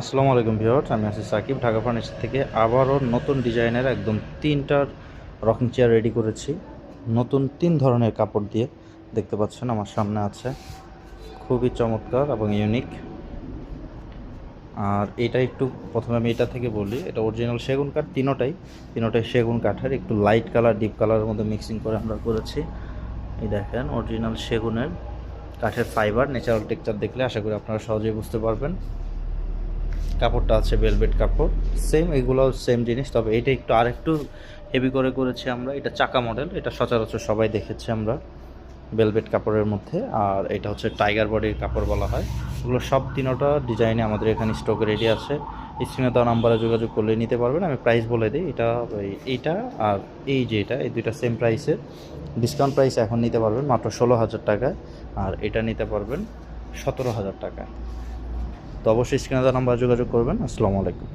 আসসালামু আলাইকুম ভিউয়ার্স, আমি আছি সাকিব। ঢাকা ফার্নিচার থেকে আবারও নতুন ডিজাইনের একদম তিনটার রকিং চেয়ার রেডি করেছি। নতুন তিন ধরনের কাপড় দিয়ে দেখতে পাচ্ছেন আমার সামনে আছে। খুবই চমৎকার এবং ইউনিক আর এটা একটু প্রথমে আমি এটা থেকে বলি, এটা অরিজিনাল সেগুন কাঠ, তিনোটাই। তিনোটাই সেগুন কাঠের, একটু লাইট কালার ডিপ কালারের মধ্যে মিক্সিং করে আমরা করেছি। এই দেখেন অরিজিনাল সেগুনের কাঠের ফাইবার ন্যাচারাল টেক্সচার দেখলে আশা করি আপনারা সহজেই বুঝতে পারবেন। কাপড়টা আছে ভেলভেট কাপড়। সেম এগুলো সেম জিনিস। তবে এটা একটু আরেকটু হেভি করে করেছি আমরা। এটা চাকা মডেল এটা সচরাচর সবাই দেখেছি আমরা ভেলভেট কাপড়ের মধ্যে। আর এটা হচ্ছে টাইগার বডির কাপড় বলা হয়। এগুলো সব তিনোটা ডিজাইনে আমাদের এখানে স্টকে রেডি আছে। স্ক্রিনে দেওয়া নাম্বারে যোগাযোগ করলে নিতে পারবেন। আমি প্রাইস বলে দিই। এটা এইটা আর এই যে এটা, এই দুইটা সেম প্রাইসের ডিসকাউন্ট প্রাইস এখন নিতে পারবেন মাত্র ষোলো হাজার টাকায়। আর এটা নিতে পারবেন সতেরো হাজার টাকায়। তো অবশ্যই স্ক্রিনে তার নাম্বার যোগাযোগ করবেন। আসসালামু আলাইকুম।